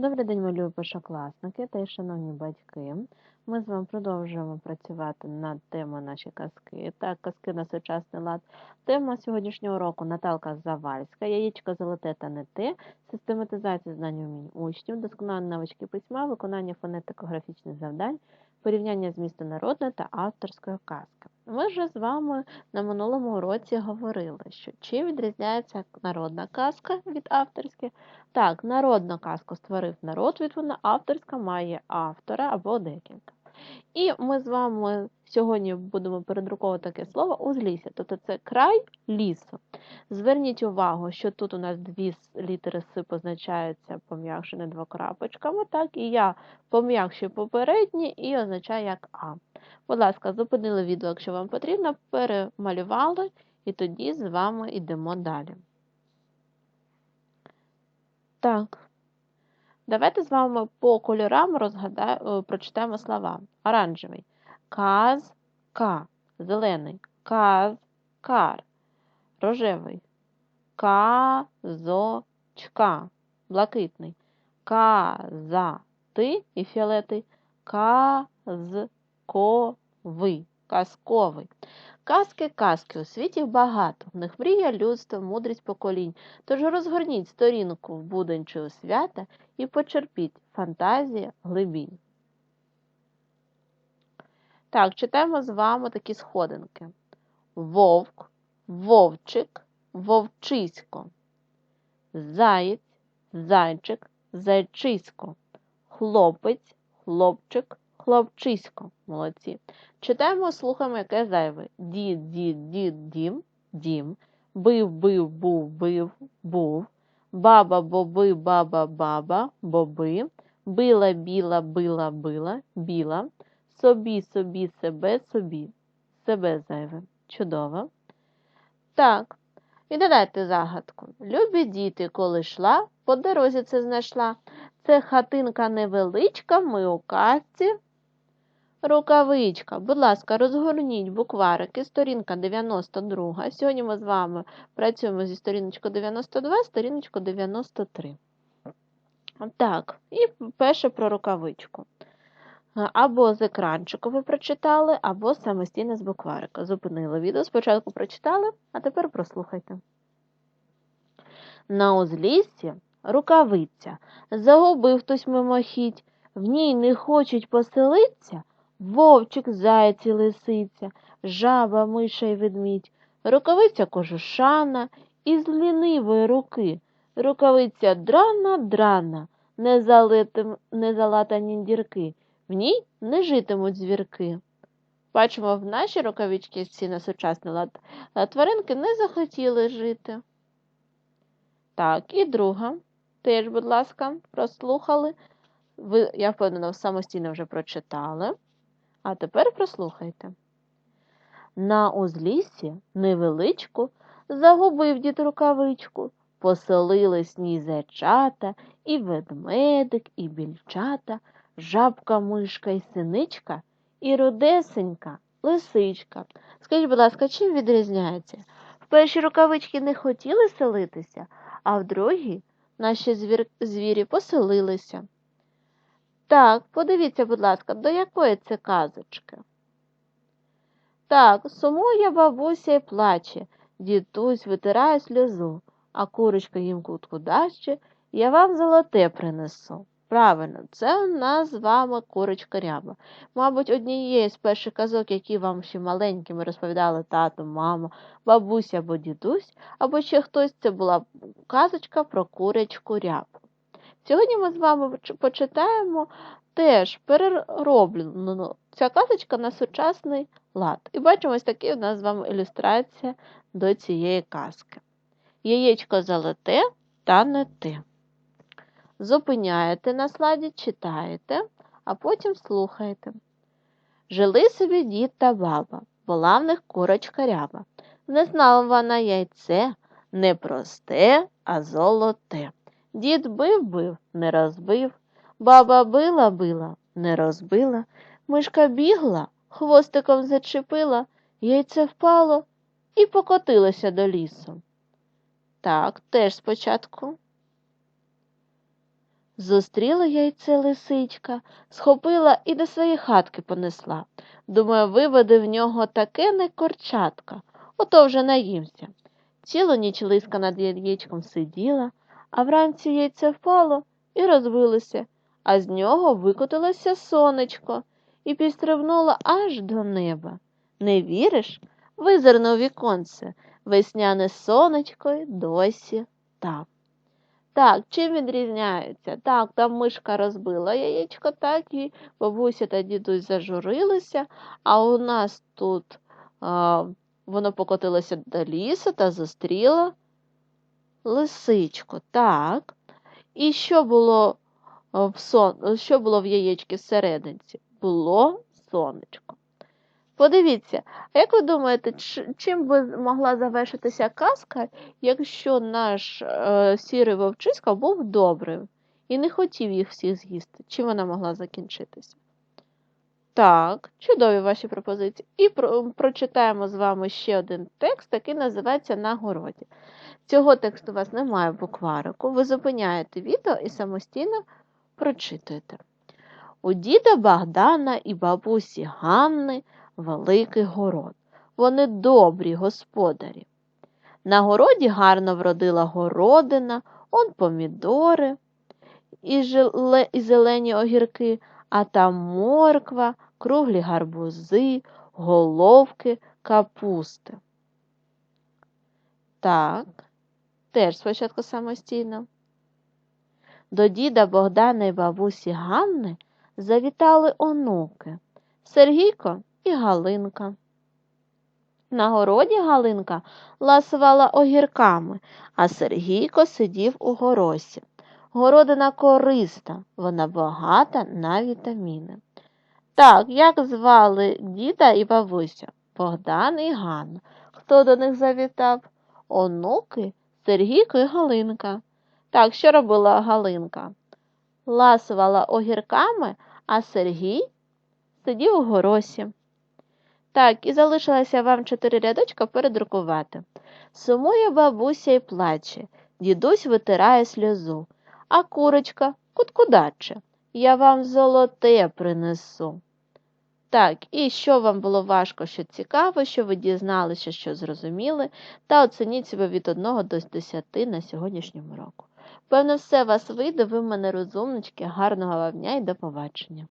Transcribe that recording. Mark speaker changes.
Speaker 1: Добрий день, мої першокласники та й шановні батьки. Ми з вами продовжуємо працювати над темою наші казки Так, казки на сучасний лад. Тема сьогоднішнього року Наталка Завальська, яєчко золоте та не те, систематизація знань умінь учнів, досконалі навички письма, виконання фонетико-графічних завдань, порівняння з народної та авторської казки. Ми вже з вами на минулому уроці говорили, що чим відрізняється народна казка від авторської. Так, народну казку створив народ, від вона авторська має автора або декілька. І ми з вами сьогодні будемо передруковувати таке слово узлісся, тобто це край лісу. Зверніть увагу, що тут у нас дві літери С позначаються пом'якшені двокрапочками, так, і я пом'якшую попередні і означаю як А. Будь ласка, зупинили відео, якщо вам потрібно, перемалювали, і тоді з вами йдемо далі. Так. Давайте з вами по кольорам розгада... е, прочитаємо слова. Оранжевий. Казка. Зелений. Казкар. Рожевий. Казочка. Блакитний. Казати і фіолетовий. Казковий. Казковий. Казки, казки, у світі багато, в них мрія людство, мудрість поколінь. Тож розгорніть сторінку в буденчого свята і почерпіть фантазія глибінь. Так, читаємо з вами такі сходинки. Вовк, вовчик, вовчисько. Заєць, зайчик, зайчисько. Хлопець, хлопчик, хлопчисько. Молодці. Читаємо, слухаємо, яке зайве. Дід, дід, дід, дім, дім. Бив, бив, був, бив, був. Баба, боби, баба, баба, боби. Била, біла, била, била, біла. Собі, собі, себе, собі. Себе зайве. Чудово. Так. І додайте загадку. Любі діти, коли йшла, по дорозі це знайшла. Це хатинка невеличка, ми у казці. Рукавичка. Будь ласка, розгорніть букварики, сторінка 92. Сьогодні ми з вами працюємо зі сторіночкою 92, сторіночку 93. Так, і перше про рукавичку. Або з екранчику ви прочитали, або самостійно з букварика. Зупинили відео, спочатку прочитали, а тепер прослухайте. На узліссі рукавиця. Загубив хтось мимохідь, в ній не хочуть поселиться. Вовчик, заяць і лисиця, жаба, миша й ведмідь, рукавиця кожушана із лінивої руки, рукавиця драна драна, не, залатані дірки, в ній не житимуть звірки. Бачимо, в нашій рукавичці всі на сучасний лад тваринки не захотіли жити. Так, і друга. Теж, будь ласка, прослухали. Ви, я впевнена, самостійно вже прочитали. А тепер прослухайте. На узліссі невеличку загубив дід рукавичку, поселились ній зайчата, і ведмедик, і більчата, жабка, мишка і синичка, і рудесенька лисичка. Скажіть, будь ласка, чим відрізняється? В першій рукавички не хотіли селитися, а в другій наші звір... звірі поселилися. Так, подивіться, будь ласка, до якої це казочки? Так, сумує бабуся і плаче, дідусь витирає сльозу, а курочка їм кутку даще, я вам золоте принесу. Правильно, це у нас з вами курочка ряба. Мабуть, однією з перших казок, які вам ще маленькими розповідали тато, мама, бабуся або дідусь, або ще хтось, це була казочка про курочку рябу. Сьогодні ми з вами почитаємо теж перероблену ця казочка на сучасний лад. І бачимо ось такі у нас з вами ілюстрація до цієї казки. Яєчко золоте та не те. Зупиняєте на слайді, читаєте, а потім слухаєте. Жили собі дід та баба, була в них курочка ряба. Не знала вона яйце, не просте, а золоте. Дід бив бив, не розбив, баба била била, не розбила, мишка бігла, хвостиком зачепила, яйце впало і покотилося до лісу. Так, теж спочатку. Зустріла яйце лисичка, схопила і до своєї хатки понесла. Думаю, виведе в нього таке не корчатка, ото вже наїмся. Цілу ніч лиска над яєчком сиділа, а вранці яйце впало і розбилося, а з нього викотилося сонечко і підстрибнуло аж до неба. Не віриш? Визирнув віконце, весняне сонечко й досі там. Так, чим відрізняються? Так, там мишка розбила яєчко, так і бабуся та дідусь зажурилися, а у нас тут а, воно покотилося до лісу та зустріло лисичку. Так. І що було в сон... що було в яєчці всерединці? Було сонечко. Подивіться, а як ви думаєте, чим би могла завершитися казка, якщо наш е, сірий вовчиська був добрим і не хотів їх всіх з'їсти? Чим вона могла закінчитися? Так, чудові ваші пропозиції. І про, прочитаємо з вами ще один текст, який називається На городі. Цього тексту у вас немає в букварику. Ви зупиняєте відео і самостійно прочитуєте. У діда Богдана і бабусі Ганни великий город. Вони добрі господарі. На городі гарно вродила городина, он помідори і, жиле, і зелені огірки, а там морква, круглі гарбузи, головки, капусти. Так, теж спочатку самостійно. До діда Богдана і бабусі Ганни завітали онуки Сергійко і Галинка. На городі Галинка ласувала огірками, а Сергійко сидів у горосі. Городина корисна, вона багата на вітаміни. Так, як звали діда і бабуся? Богдан і Ганна. Хто до них завітав? Онуки, Сергійко і Галинка. Так, що робила Галинка? Ласувала огірками, а Сергій сидів у горосі. Так, і залишилося вам чотири рядочка передрукувати. Сумує бабуся і плаче, дідусь витирає сльозу, а курочка куткудаче. Я вам золоте принесу. Так, і що вам було важко, що цікаво, що ви дізналися, що зрозуміли, та оцініть себе від 1 до 10 на сьогоднішньому року. Певно, все вас вийде, ви в мене розумнички, гарного вам дня і до побачення.